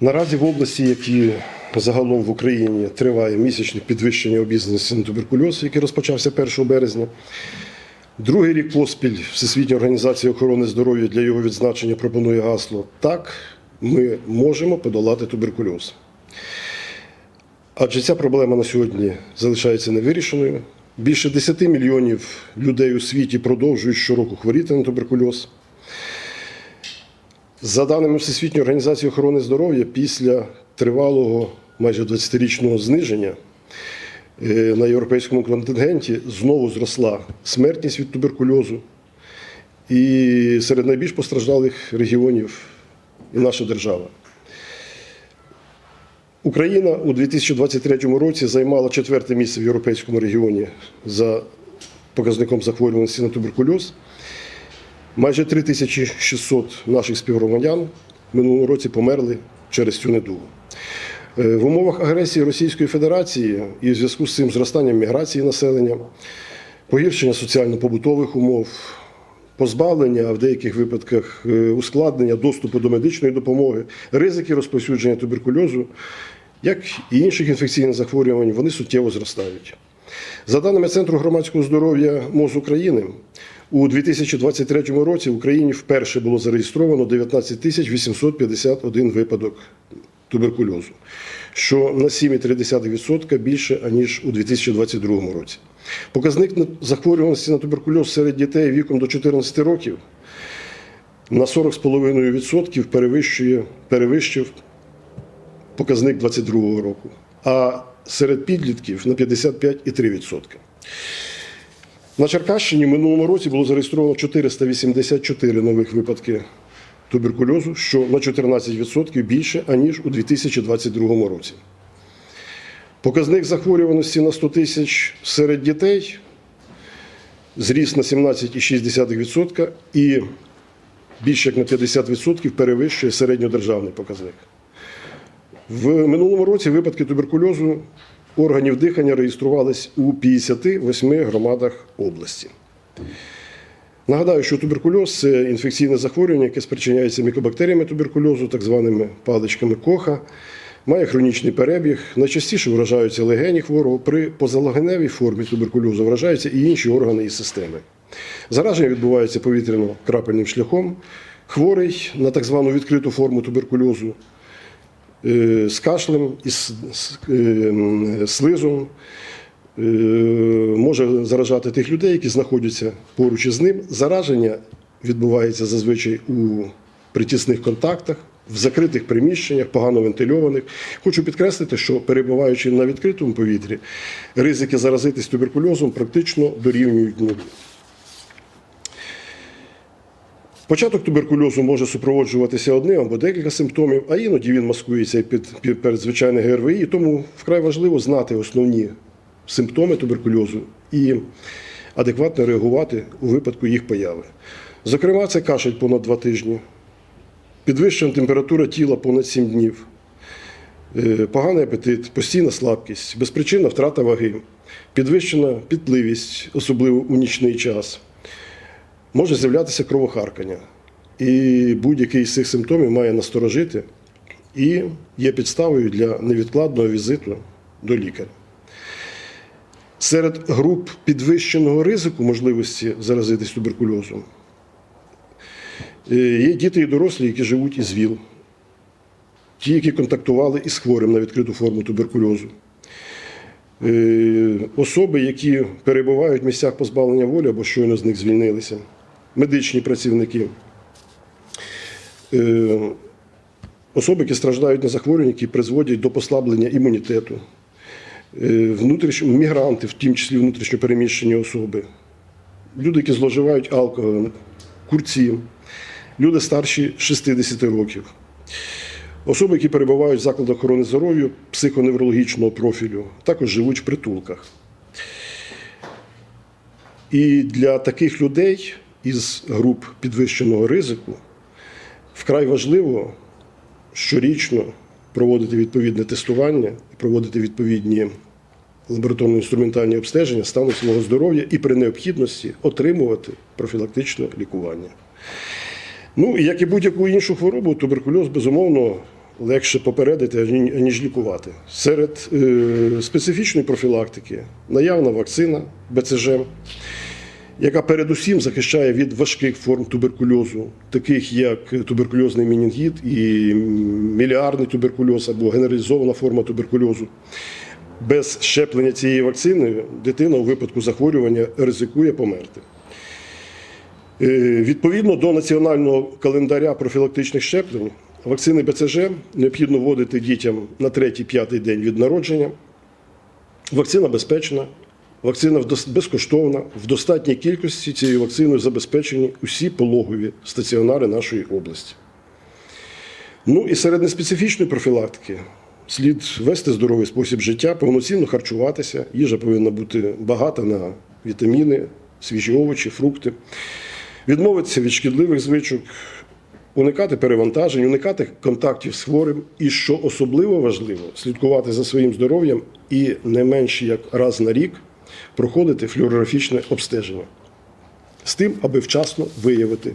Наразі в області, як і загалом в Україні, триває місячне підвищення обізнаності на туберкульоз, який розпочався 1 березня. Другий рік поспіль Всесвітня організація охорони здоров'я для його відзначення пропонує гасло Так, ми можемо подолати туберкульоз. Адже ця проблема на сьогодні залишається невирішеною. Більше 10 мільйонів людей у світі продовжують щороку хворіти на туберкульоз. За даними Всесвітньої організації охорони здоров'я, після тривалого майже 20-річного зниження е, на європейському контингенті знову зросла смертність від туберкульозу. І серед найбільш постраждалих регіонів і наша держава. Україна у 2023 році займала четверте місце в європейському регіоні за показником захворюваності на туберкульоз. Майже 3600 наших співгромадян в минулому році померли через цю недугу. Е, В умовах агресії Російської Федерації і в зв'язку з цим зростанням міграції населення, погіршення соціально-побутових умов, позбавлення, в деяких випадках е, ускладнення доступу до медичної допомоги, ризики розповсюдження туберкульозу, як і інших інфекційних захворювань, вони суттєво зростають. За даними Центру громадського здоров'я МОЗ України, у 2023 році в Україні вперше було зареєстровано 19 тисяч 851 випадок туберкульозу, що на 7,3% більше, аніж у 2022 році. Показник захворюваності на туберкульоз серед дітей віком до 14 років на 40,5% перевищує, перевищив показник 2022 року, а серед підлітків на 55,3%. На Черкащині в минулому році було зареєстровано 484 нових випадки туберкульозу, що на 14% більше, аніж у 2022 році. Показник захворюваності на 100 тисяч серед дітей зріс на 17,6% і більше як на 50% перевищує середньодержавний показник. В минулому році випадки туберкульозу органів дихання реєструвались у 58 громадах області. Нагадаю, що туберкульоз це інфекційне захворювання, яке спричиняється мікобактеріями туберкульозу, так званими паличками коха, має хронічний перебіг. Найчастіше вражаються легені хворого. При позалегеневій формі туберкульозу вражаються і інші органи і системи. Зараження відбувається повітряно-крапельним шляхом. Хворий на так звану відкриту форму туберкульозу з кашлем і з з, е, слизом е, може заражати тих людей, які знаходяться поруч із ним. Зараження відбувається зазвичай у притісних контактах, в закритих приміщеннях, погано вентильованих. Хочу підкреслити, що перебуваючи на відкритому повітрі, ризики заразитись туберкульозом практично дорівнюють нулю. Початок туберкульозу може супроводжуватися одним або декілька симптомів, а іноді він маскується під, під, перед звичайне ГРВІ, тому вкрай важливо знати основні симптоми туберкульозу і адекватно реагувати у випадку їх появи. Зокрема, це кашель понад два тижні, підвищена температура тіла понад 7 днів, е, поганий апетит, постійна слабкість, безпричинна втрата ваги, підвищена підливість, особливо у нічний час може з'являтися кровохаркання. І будь-який з цих симптомів має насторожити і є підставою для невідкладного візиту до лікаря. Серед груп підвищеного ризику можливості заразитись туберкульозом е, є діти і дорослі, які живуть із ВІЛ, ті, які контактували із хворим на відкриту форму туберкульозу. Е, Особи, які перебувають в місцях позбавлення волі або щойно з них звільнилися, медичні працівники, Е, особи, які страждають на захворювання, які призводять до послаблення імунітету, Е, мігранти, в тім числі внутрішньопереміщені особи, люди, які зловживають алкоголем, курці, люди старші 60 років. Особи, які перебувають в закладах охорони здоров'я психоневрологічного профілю, також живуть в притулках. І для таких людей із груп підвищеного ризику вкрай важливо щорічно проводити відповідне тестування і проводити відповідні лабораторно-інструментальні обстеження стану свого здоров'я і при необхідності отримувати профілактичне лікування. Ну, як і будь-яку іншу хворобу, туберкульоз, безумовно, легше попередити, аніж лікувати. Серед е, специфічної профілактики наявна вакцина БЦЖ, яка передусім захищає від важких форм туберкульозу, таких як туберкульозний менінгіт і міліарний туберкульоз або генералізована форма туберкульозу. Без щеплення цієї вакцини дитина у випадку захворювання ризикує померти. Е, Відповідно до національного календаря профілактичних щеплень, вакцини БЦЖ необхідно вводити дітям на 3-5 день від народження. Вакцина безпечна, вакцина безкоштовна. В достатній кількості цією вакциною забезпечені усі пологові стаціонари нашої області. Ну і серед неспецифічної профілактики слід вести здоровий спосіб життя, повноцінно харчуватися. Їжа повинна бути багата на вітаміни, свіжі овочі, фрукти. Відмовитися від шкідливих звичок, уникати перевантажень, уникати контактів з хворим. І що особливо важливо, слідкувати за своїм здоров'ям і не менше як раз на рік проходити флюорографічне обстеження з тим, аби вчасно виявити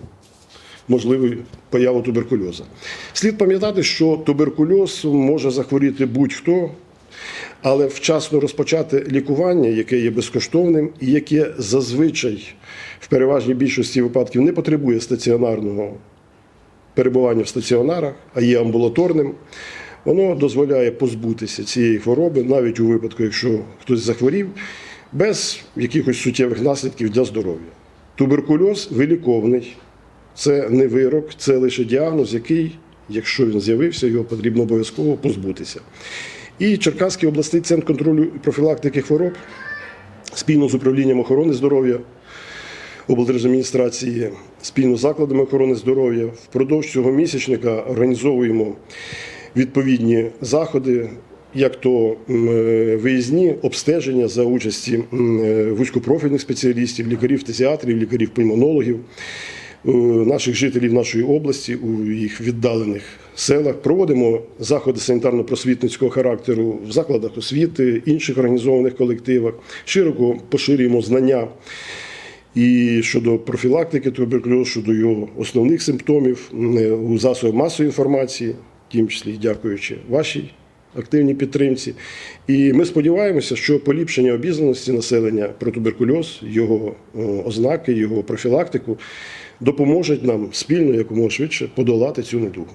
можливу появу туберкульозу. Слід пам'ятати, що туберкульоз може захворіти будь-хто, але вчасно розпочати лікування, яке є безкоштовним і яке зазвичай в переважній більшості випадків не потребує стаціонарного перебування в стаціонарах, а є амбулаторним, воно дозволяє позбутися цієї хвороби, навіть у випадку, якщо хтось захворів, без якихось суттєвих наслідків для здоров'я. Туберкульоз виліковний. Це не вирок, це лише діагноз, який, якщо він з'явився, його потрібно обов'язково позбутися. І Черкаський обласний центр контролю і профілактики хвороб спільно з управлінням охорони здоров'я облдержадміністрації, спільно з закладами охорони здоров'я впродовж цього місячника організовуємо відповідні заходи, як то е, виїзні обстеження за участі е, вузькопрофільних спеціалістів, лікарів фтизіатрів, лікарів пульмонологів, е, наших жителів нашої області у їх віддалених селах. Проводимо заходи санітарно-просвітницького характеру в закладах освіти, інших організованих колективах, широко поширюємо знання і щодо профілактики туберкульозу, щодо його основних симптомів у засобах масової інформації, в тім числі дякуючи вашій активній підтримці. І ми сподіваємося, що поліпшення обізнаності населення про туберкульоз, його е, ознаки, його профілактику допоможуть нам спільно якомога швидше подолати цю недугу.